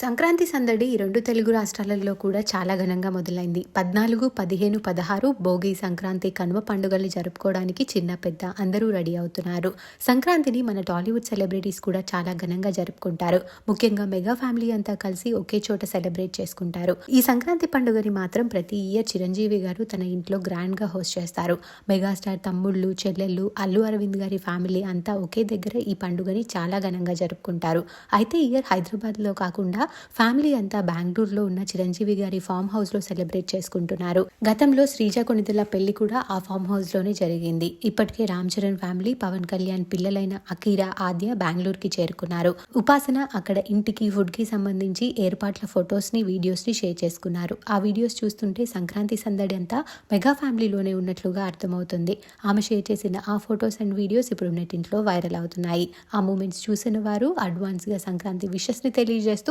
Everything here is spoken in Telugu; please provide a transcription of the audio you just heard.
సంక్రాంతి సందడి ఈ రెండు తెలుగు రాష్ట్రాలలో కూడా చాలా ఘనంగా మొదలైంది. పద్నాలుగు పదిహేను పదహారు భోగి సంక్రాంతి కనుమ పండుగలు జరుపుకోవడానికి చిన్న పెద్ద అందరూ రెడీ అవుతున్నారు. సంక్రాంతిని మన టాలీవుడ్ సెలబ్రిటీస్ కూడా చాలా ఘనంగా జరుపుకుంటారు. ముఖ్యంగా మెగా ఫ్యామిలీ అంతా కలిసి ఒకే చోట సెలబ్రేట్ చేసుకుంటారు. ఈ సంక్రాంతి పండుగని మాత్రం ప్రతి ఇయర్ చిరంజీవి గారు తన ఇంట్లో గ్రాండ్గా హోస్ట్ చేస్తారు. మెగాస్టార్ తమ్ముళ్ళు చెల్లెళ్ళు అల్లు అరవింద్ గారి ఫ్యామిలీ అంతా ఒకే దగ్గర ఈ పండుగని చాలా ఘనంగా జరుపుకుంటారు. అయితే ఇయర్ హైదరాబాద్లో కాకుండా ఫ్యామిలీ అంతా బెంగళూరులో ఉన్న చిరంజీవి గారి ఫామ్ హౌస్లో సెలబ్రేట్ చేసుకుంటున్నారు. గతంలో శ్రీజ కొనిదెల పెళ్ళి కూడా ఆ ఫామ్ హౌస్లోనే జరిగింది. ఇప్పటికే రామ్ చరణ్ ఫ్యామిలీ పవన్ కళ్యాణ్ పిల్లలైన అకీరా ఆద్య బెంగళూరుకి చేరుకున్నారు. ఉపాసన అక్కడ ఇంటికి ఫుడ్కి సంబంధించి ఏర్పాట్ల ఫొటోస్ని వీడియోస్ని షేర్ చేసుకున్నారు. ఆ వీడియోస్ చూస్తుంటే సంక్రాంతి సందడి అంతా మెగా ఫ్యామిలీలోనే ఉన్నట్లుగా అర్థమవుతుంది. ఆమె షేర్ చేసిన ఆ ఫొటోస్ అండ్ వీడియోస్ ఇప్పుడు నెట్టింట్లో వైరల్ అవుతున్నాయి. ఆ మూమెంట్స్ చూసిన వారు అడ్వాన్స్గా సంక్రాంతి విషస్ని తెలియజేస్తూ